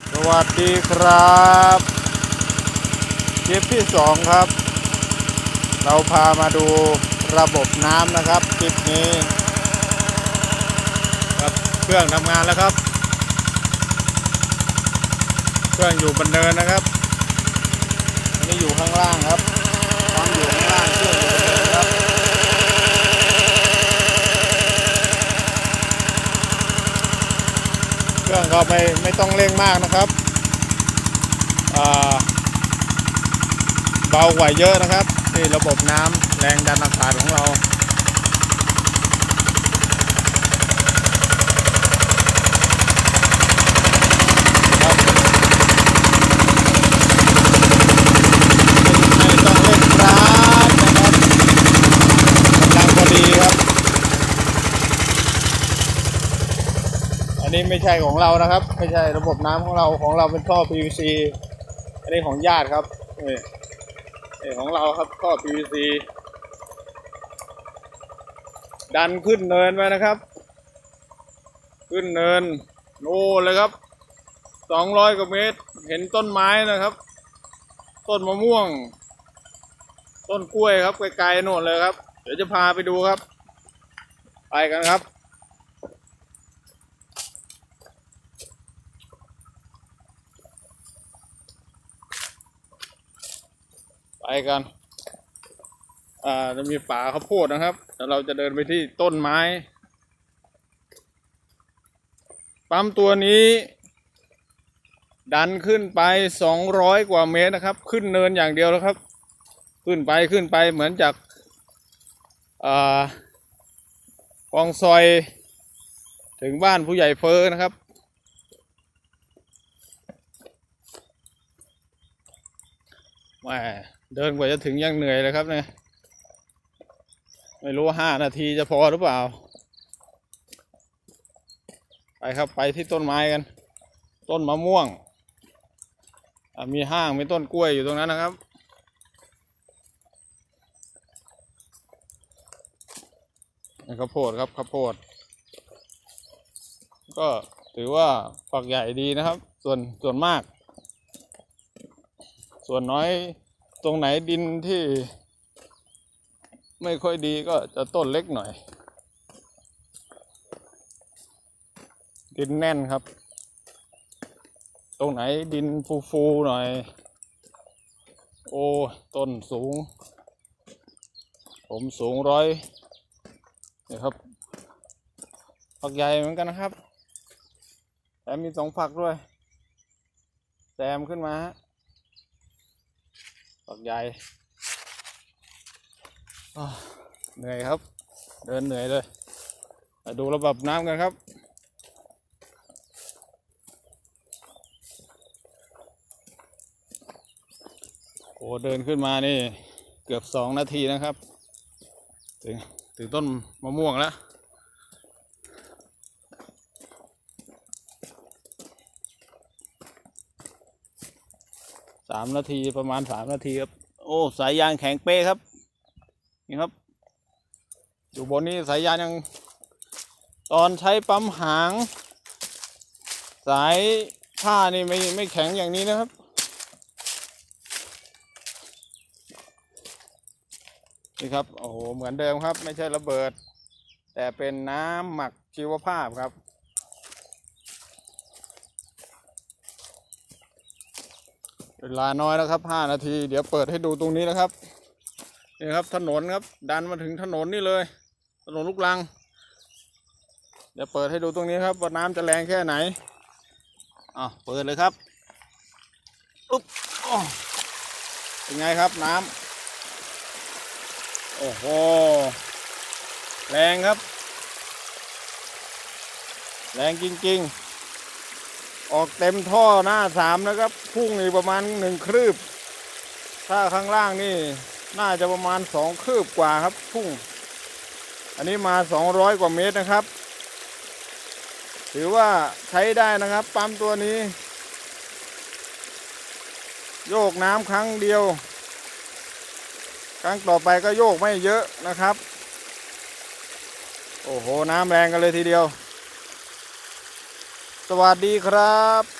สวัสดีครับคลิปที่สองครับ เราพามาดูระบบน้ำนะครับคลิปนี้ครับเครื่องทำงานแล้วครับ เครื่องอยู่บนเนินนะครับอันนี้อยู่ข้างล่างครับฟังอยู่ข้างล่างเครื่องอยู่บน เครื่องก็ไม่ไม่ต้องเร่งมากนะครับเบากว่าเยอะนะครับที่ระบบน้ำแรงดันอากาศของเรา ครับไม่ต้องเร่งร้านนะครับกำลังพอดีครับ อันนี้ไม่ใช่ของเรานะครับ ไม่ใช่ระบบน้ำของเราของเราเป็นท่อ PVC อันนี้ของญาติครับนี่นี่ของเราครับท่อ PVC ดันขึ้นเนินไปนะครับ ขึ้นเนินโน่เลยครับสองร้อยกว่าเมตร เห็นต้นไม้นะครับ ต้นมะม่วง ต้นกล้วยครับไกลๆโน่นเลยครับ เดี๋ยวจะพาไปดูครับ ไปกันครับ กันอ่าจะมีป่าข้าวโพดนะครับแล้วเราจะเดินไปที่ต้นไม้ ปั๊มตัวนี้ ดันขึ้นไปสองร้อยกว่าเมตรนะครับ ขึ้นเนินอย่างเดียวแล้วครับ ขึ้นไปขึ้นไปเหมือนจากอ่าคลองซอยถึงบ้านผู้ใหญ่เฟอร์นะครับ แหมเดินกว่าจะถึงยังเหนื่อยเลยครับเนี่ยไม่รู้ห้านาทีจะพอหรือเปล่า ไปครับไปที่ต้นไม้กัน ต้นมะม่วง มีห้างมีต้นกล้วยอยู่ตรงนั้นนะครับ ข้าวโพดครับข้าวโพด ก็ถือว่าฝักใหญ่ดีนะครับ ส่วนส่วนมาก ส่วนน้อยตรงไหนดินที่ ไม่ค่อยดีก็จะต้นเล็กหน่อย ดินแน่นครับ ตรงไหนดินฟูๆหน่อย โอ้ต้นสูง ผมสูงร้อยนี่ครับฝักใหญ่เหมือนกันนะครับ แต่มีสองฝักด้วยแซมขึ้นมาฮะ ฝักใหญ่เหนื่อยครับ เดินเหนื่อยเลยมาดูระบบน้ำกันครับโอ้เดินขึ้นมานี่ เกือบสองนาทีนะครับ ถึงถึงต้นมะม่วงแล้ว สามนาทีประมาณสามนาทีครับ โอ้สายยางแข็งเป๊ะครับ นี่ครับ อยู่บนนี้สายยางยัง ตอนใช้ปั๊มหาง สายผ้านี่ไม่ไม่แข็งอย่างนี้นะครับนี่ครับ โอ้โห เหมือนเดิมครับ ไม่ใช่ระเบิด แต่เป็นน้ำหมักชีวภาพครับ เวลาน้อยแล้วครับห้านาที เดี๋ยวเปิดให้ดูตรงนี้นะครับนี่ครับถนนครับ ดันมาถึงถนนนี่เลย ถนนลูกลัง เดี๋ยวเปิดให้ดูตรงนี้ครับว่าน้ำจะแรงแค่ไหนอะเปิดเลยครับอุ๊บอ้อเป็นไงครับน้ำโอ้โหแรงครับ แรงจริง ๆ ออกเต็มท่อหน้าสามนะครับ พุ่งนี่ประมาณหนึ่งครืบ ถ้าข้างล่างนี่น่าจะประมาณสองคืบกว่าครับ พุ่ง อันนี้มาสองร้อยกว่าเมตรนะครับ ถือว่าใช้ได้นะครับ ปั๊มตัวนี้ โยกน้ำครั้งเดียว ครั้งต่อไปก็โยกไม่เยอะนะครับ โอ้โห น้ำแรงกันเลยทีเดียว สวัสดีครับ